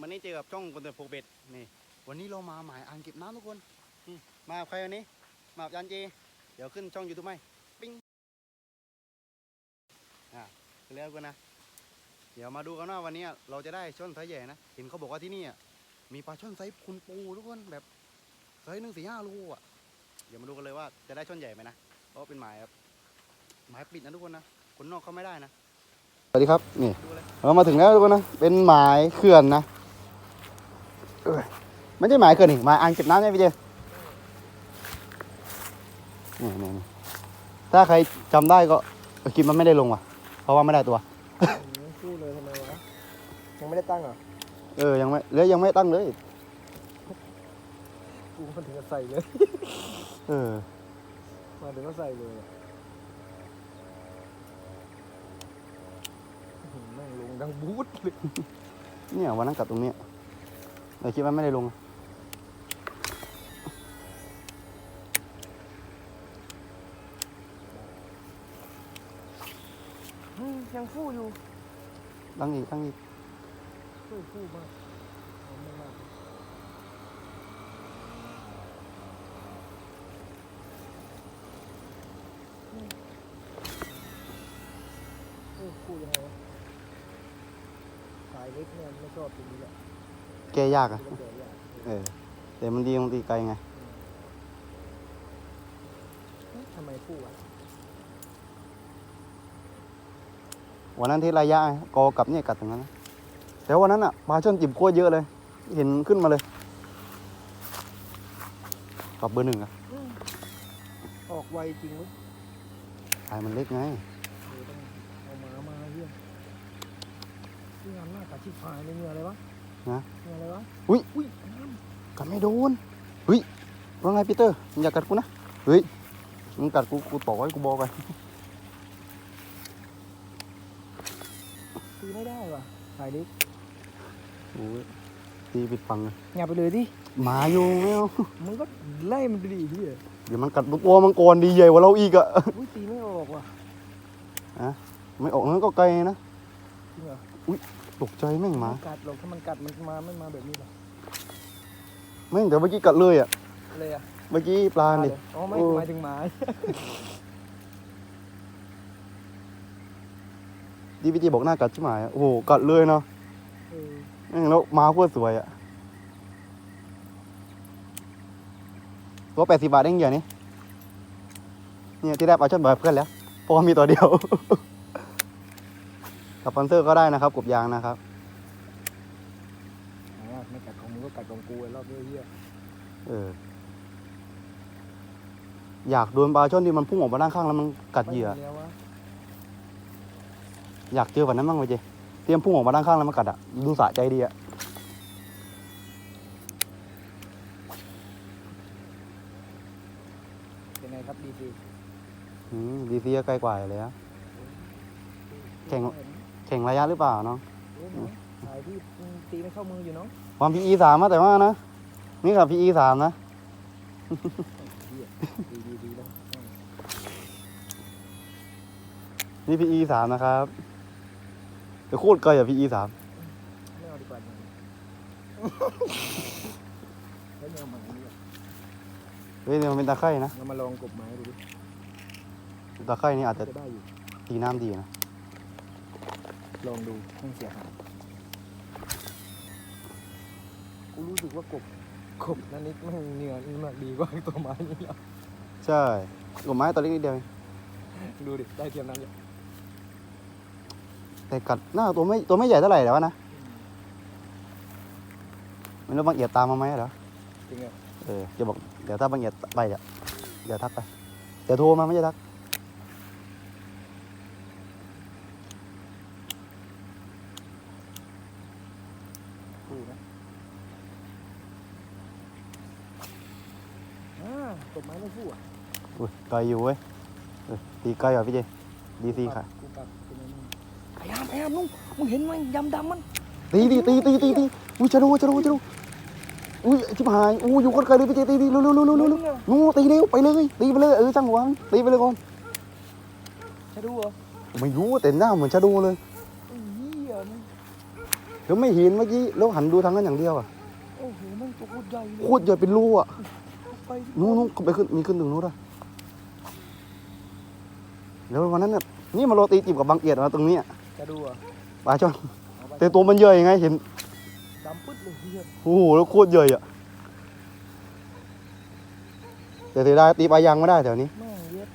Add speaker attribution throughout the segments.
Speaker 1: วันนี้เจอกับช่องคนเตือนโพเบ็ดนี่ วันนี้เรามาหมายอ่างเก็บน้ำทุกคนอืมมากับใครวันนี้ มากับยันเจ เดี๋ยวขึ้นช่องยูทูบไหมปิ้งอ่าไปแล้วกันนะ เดี๋ยวมาดูกันว่าวันนี้เราจะได้ช่อนไซส์ใหญ่นะ เห็นเขาบอกว่าที่นี่อะมีปลาช่อนไซส์คุณปูทุกคนแบบไซส์หนึ่งสี่ห้าโลอะ เดี๋ยวมาดูกันเลยว่าจะได้ช่อนใหญ่ไหมนะ เพราะว่าเป็นหมายแบบหมายปิดนะทุกคนนะ คนนอกเข้าไม่ได้นะ สวัสดีครับ นี่
Speaker 2: ดูเลย
Speaker 1: เรามาถึงแล้วทุกคนนะ เป็นหมายเขื่อนนะ เอ้ยไม่ใช่หมายเขื่อนนี่หมายอ่างเก็บน้ำใช่ไหมพี่เจนี่นี่นี่ถ้าใครจำได้ก็เออคลิปมันไม่ได้ลงว่ะ เพราะว่าไม่ได้ตัว
Speaker 2: พูดเลยทำไมวะ ยังไม่ได้ตั้งเหรอ
Speaker 1: เออ ยังไม่แล้วยังไม่ตั้งเลย
Speaker 2: กูมันถึงกับใส่เลย
Speaker 1: เออ
Speaker 2: มาถึงก็ใส่เลยอะอื้อหือแม่งลงดังบูทเลย
Speaker 1: เนี่ยวันนั้นกัดตรงเนี้ย แต่คลิปมันไม่ได้ลง
Speaker 2: อืมยังฟู่อยู่
Speaker 1: ตั้งอีกตั้งอีก
Speaker 2: ฟู่ฟู่มากเอาไม่มากอืมเออฟู่ยังไงวะสายเล็กเนี่ยไม่ชอบตรงนี้แหละ
Speaker 1: แก้ยากอะ
Speaker 2: ที่มันแก่ยาก
Speaker 1: เออแต่มันดีมันตีไกลไง
Speaker 2: เอ๊ะทำไมฟู่อะ
Speaker 1: วันนั้นที่ระยะกอกับเนี่ยกัดตรงนั้นนะแต่วันนั้นอะปลาช่อนจิบโคตรเยอะเลย เห็นขึ้นมาเลยกับเบอร์หนึ่งอะ
Speaker 2: อืมออกไวจริงเว้ย
Speaker 1: สายมันเล็กไง
Speaker 2: เดี๋ยวต้องเอาหมามาเยี่ยมที่งานหน้าตาชิบหายเลยเหงื่ออะไรวะ
Speaker 1: นะ
Speaker 2: เหงื่ออะไรวะ
Speaker 1: อุ๊ย
Speaker 2: อุ้ยน้
Speaker 1: กัดไม่โดนเฮ้ยว่าไงปีเตอร์มึงอย่ากัดกูนะเฮ้ยมึงกัดกูกูต่อไว้กูบอกไปำ
Speaker 2: ตีไม่ได้ว่ะสายเล็ก
Speaker 1: โอ้ยตีปิดฟังเลย
Speaker 2: อย่าไปเลยดิ
Speaker 1: หมาอยู่ไม่เอา
Speaker 2: มึงก็ไล่มันไปดิพี่
Speaker 1: เดี๋ยวมันกัดตัวมังกรดีใหญ่กว่าเราอีกอะ
Speaker 2: อุ้ยตีไม่ออกว่ะ
Speaker 1: ไม่ออกนั้นก็ไกลนะ
Speaker 2: จริงเหรอ
Speaker 1: ตกใจแม่งหมา
Speaker 2: ไกัดหรอกถ้ามันกัดมันมาไม่มาแบบนี้หรอก
Speaker 1: แม่งเดี๋ยวเมื่อกี้กัดเลยอะ
Speaker 2: เลยอะ
Speaker 1: เมื่อกี้ปลาดิ
Speaker 2: เลยอ๋อไม่
Speaker 1: โอ้
Speaker 2: หมายถึงหมา
Speaker 1: ดีพีจีบอกหน้ากัดใช่ไหมอะโอ้โหกัดเลยเนาะ
Speaker 2: เออ
Speaker 1: แม่งแล้วมาโคตรสวยอะตัวแปดสิบบาทเองอย่างนี้เนี่ยที่ได้ปลาช่อนแบบเพื่อนแล้วเพราะว่ามีตัวเดียว สปอนเซอร์ก็ได้นะครับกบยางนะครับ
Speaker 2: ไหนอะไม่กัดของมึงก็กัดของกูไอ้รอบนี้เหี้ย
Speaker 1: เออ อยากโดนปลาช่อนที่มันพุ่งออกมาด้านข้างแล้วมันกัดเหยื่อ
Speaker 2: ไม่มีแล้ววะ
Speaker 1: อยากเจอแบบนั้นบ้างไหมเจเตรียมพุ่งออกมาด้านข้างแล้วมันกัดอะดูสะใจดีอะ
Speaker 2: เป็นไงครับดีซี
Speaker 1: อืมดีซีใกล้กว่าอยู่แล้วแข่ง แข่งระยะหรือเปล่าเนาะ
Speaker 2: โอ้โหสายที่ตีไม่เข้ามืออยู่เนาะ
Speaker 1: ความพีอีสามอะแต่ว่านะ นี่กับพีอีสามนะ
Speaker 2: เหี้ยดีดีดีแล้ว
Speaker 1: นี่พีอีสามนะครับแต่โคตรไกลอะพีอีสาม
Speaker 2: ไม่เอาดีกว่าจังแล้วเนี่ยเอามาอันนี้อะ
Speaker 1: เฮ้ยเนี่ยมันเป็นตะไคร่นะ
Speaker 2: เรามาลองกบไม้ดูดิ
Speaker 1: ตะไคร่นี่อาจจะ
Speaker 2: จะได้อยู่
Speaker 1: ตีน้ำดีนะ
Speaker 2: ลองดูไม่เสียหายกูรู้สึกว่ากบกบนั่นนิดมันเหนื่อยน้ำหนักดีกว่าตัวไม้นี่แล้ว
Speaker 1: ใช่กบไม้ตัวเล็กนิดเดียวเอง
Speaker 2: ดูดิได้เทียมนั้นเลย
Speaker 1: แต่กัดหน้าตัวไม่ตัวไม่ใหญ่เท่าไหร่แต่ว่านะไม่รู้บางเอียดตามมาไหมเหรอ
Speaker 2: จริงอะ
Speaker 1: เออจะบอกเดี๋ยวถ้าบางเอียดไปอะเดี๋ยวทักไปเดี๋ยวโทรมาไม่ใช่ทัก
Speaker 2: ดูนะอ่าก บไม้ไม่ฟู่อะ
Speaker 1: อุ้ยไกลอยู่เว้ยเออตีไกลอะพี่เจดีซีค่ะ
Speaker 2: กูปักเป็นไงมั่งพยายามพยายามลุงมึงเห็นไหมยำดำมัน
Speaker 1: ตีตีตีตีตีตีอุ้ยจะดูจะดูจะดูอุ้ยชิบหายอุ้ยอยู่คนไกลเลยพี่เจตีตีเร็วเร็วเร็วเร็วเร็วเร็วนู้ตีเร็วไปเลยตีไปเลยเออช่างหวังตีไปเลยก่อน
Speaker 2: จะดูเหรอ
Speaker 1: ไม่รู้แต่หน้าเหมือนจะดูเลย
Speaker 2: ไอ้เหี้ยมัน
Speaker 1: แล้วไม่เห็นเมื่อกี้แล้วหันดูทางนั้นอย่างเดียวอะ
Speaker 2: โอ้โหแมันตัวโคตรใหญ่เลย
Speaker 1: โคตรใหญ่เป็นรูอะ
Speaker 2: ไป
Speaker 1: นู้นนู้นไปขึ้นมีขึ้นตรงนู้นอะแล้ววันนั้นน่ะนี่มาโรตีจิบกับบางเอียดมาตรงเนี้ย
Speaker 2: จะดูอะ
Speaker 1: ปลาช่อน
Speaker 2: เอาไป
Speaker 1: แต่ตัวมันใหญ่ไงเห็น
Speaker 2: ดำปึ๊ดเลยเฮีย
Speaker 1: โอ้โหแล้วโคตรใหญ่อะแต่เสียดายตีปลายางไม่ได้แถวนี้
Speaker 2: แม่งเย็ด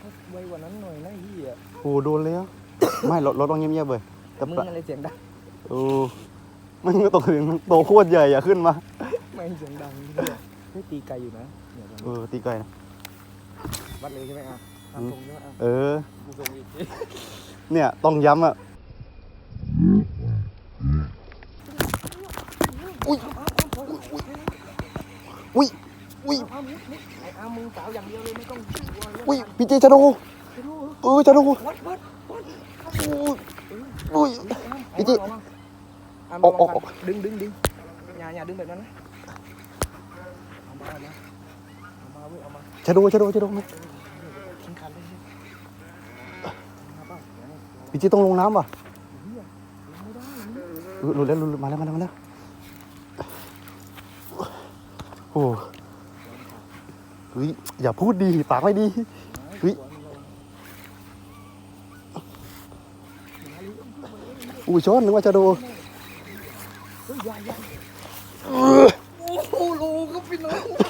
Speaker 2: ถ้าไวกว่านั้นหน่อยนะเฮีย
Speaker 1: โอ้โหโดนแล้วไม่รถรถต้องเงียบๆเลยแต่
Speaker 2: มึง
Speaker 1: ปลา
Speaker 2: อะไรเสียงดัง
Speaker 1: โอ้มันก็ตกถึงตัวโคตรใหญ่อะขึ้นมา
Speaker 2: ไม่เสียงดังเฮียเฮ้ยตีไกลอยู่นะเนี่ยตอน
Speaker 1: เอ
Speaker 2: นี้
Speaker 1: อตีไกลนะ
Speaker 2: วัดเลยใช่ไหมอะตามตรงใช่ไหมอะ
Speaker 1: เออ
Speaker 2: กูส่งอีก
Speaker 1: เนี่ยต้องย้ำอะอุ้ยอุ้ยอุ้ย
Speaker 2: เอานิดนิดไอ้อามึงสาวอย่างเดียวเลยไม่ต้องกลัวเรื่อง
Speaker 1: อุ้ยพี่เจจะดู
Speaker 2: ไปดู
Speaker 1: เออจะดู
Speaker 2: วัดวัดวัด
Speaker 1: อุ้ยอุ้ยพี่จิ๊
Speaker 2: อา
Speaker 1: ออกออกออก
Speaker 2: ดึงดึงดึงอย่าอย่าดึงแบบนั้นนะ เอามาเอามาเอามาเว้ยเอามา
Speaker 1: จะดูจะดูจะดูไหม
Speaker 2: ทิ้งคันเลยเอามาเปล่าเดี๋ยวให้
Speaker 1: พี่เจต้องลงน้ำป่ะ
Speaker 2: เหี้ยลงไม่ได้นี่
Speaker 1: เออหลุดแล้วหลุดมาแล้วมาแล้วมาแล้วโอ้เฮ้ยอย่าพูดดีปากไม่ดีเฮ้ยอุ้ยช้อนนึกว่าจะดู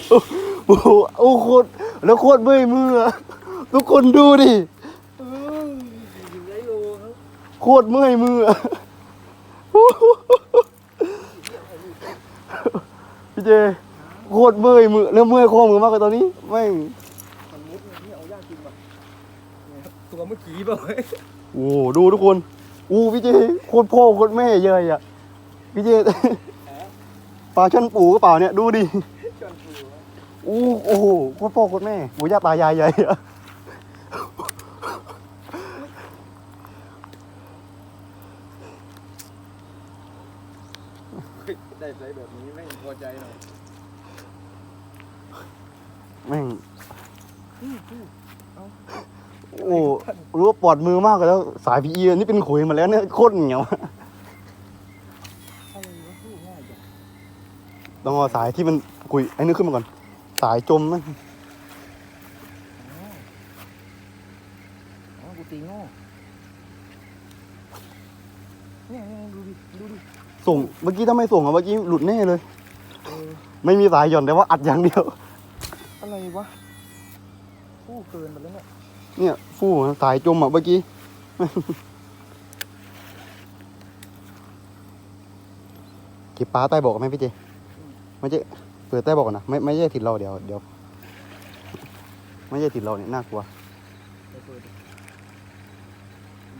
Speaker 2: โอ้โหโอ้
Speaker 1: โคตรแล้วโคตรเมื่อยมืออะทุกคนดูดิ
Speaker 2: โค
Speaker 1: ตรเมื่อยมืออะพี่เจโคตรเมื่อยมือแล้วเมื่อยข้อมือมากเลยตอนนี้แม่ง
Speaker 2: มันมุดเนี่ยนี่เอายากจริงป่ะเนี่ยครับตัวเมื่อกี้เปล่าเว้ย
Speaker 1: โอ้โหดูทุกคนอู้พี่เจโคตรพ่อโคตรแม่เยอะอะพี่เจปลาช่อนปูกระเปล่าเนี่ยดูดิ อู้โอ้โหโคตรพ่อโคตรแม่โอ้ย่าตายายใหญ่อะ
Speaker 2: เฮ้ยได้ใจแบบนี้ไม่พอใจหน่อย
Speaker 1: แม่ง
Speaker 2: อืมอืม
Speaker 1: โอ้รู้ว่าปลอดมือมากเลยแล้ว สายพีเอนี่เป็นขุยหมาแล้วเนี่ยโคตรเหนียว
Speaker 2: อะไรวะพูดง่ายจัง
Speaker 1: ต้องเอาสายที่มันขุยไอ้นี่ขึ้นมาก่อน สายจมนะ
Speaker 2: อ๋ออ๋อกูตีโง่เนี่ยเนี่ยดูดิ ดูดิ
Speaker 1: ส่ง เมื่อกี้ถ้าไม่ส่งอะเมื่อกี้หลุดแน่เลย
Speaker 2: เออ
Speaker 1: ไม่มีสายหย่อนแต่ว่าอัดอย่างเดียว
Speaker 2: อะไรวะพูดเกินไปแล้วเนี่ย
Speaker 1: เนี่ย ฟู่สายจมอะเมื่อกี้ เก็บปลาใต้บอกไหมพี่เจไม่ใช่ เปิดใต้บอกนะไม่ไม่ใช่ติดเราเดี๋ยวเดี๋ยวไม่ใช่ติดเราเนี่ยน่ากลัว
Speaker 2: ไปเปิดดิ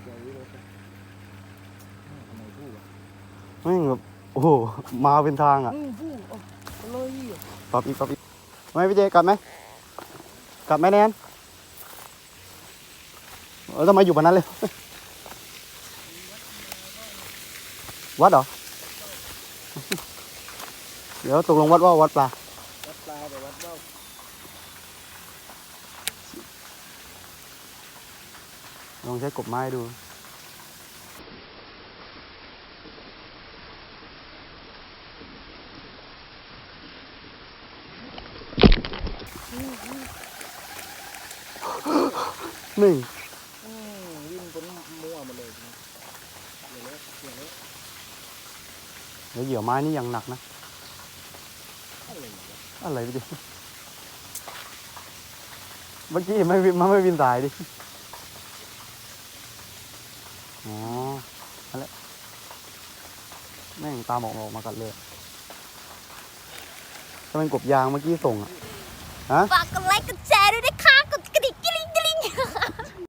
Speaker 2: ใจเลยสิทำไมพูดวะ
Speaker 1: แม่งแบบโอ้โหมาเป็นทางอะ
Speaker 2: อืมพูดเอาเอาเลยอะ
Speaker 1: ปรับอีกปรับอีกไม่พี่เจกลับไหมกลับไหมแนนเออทำไมอยู่บนนั้นเลย วัดเหรอ เดี๋ยวตกลงวัดว่าวัดปลา
Speaker 2: วัดปลาแต่วัดว่าว
Speaker 1: ลองใช้กบไม้ดู หนึ่ง
Speaker 2: อืมวิ่งบนมั่วหมาเลยทีนี้เดี๋ยวแล้วเดี๋ยวแล้ว
Speaker 1: เดี๋ยวเหยื่อไม้นี่ยังหนักนะ
Speaker 2: อะไรวะ
Speaker 1: อะไรพี่เจเมื่อกี้ไม่มันไม่วินสายดิ อ๋อนั่นแหละแม่งตามออกออกมากัดเลยถ้าเป็นกบยางเมื่อกี้ส่งอะ
Speaker 3: ฝากกดไลค์กดแชร์ด้วยนะคะ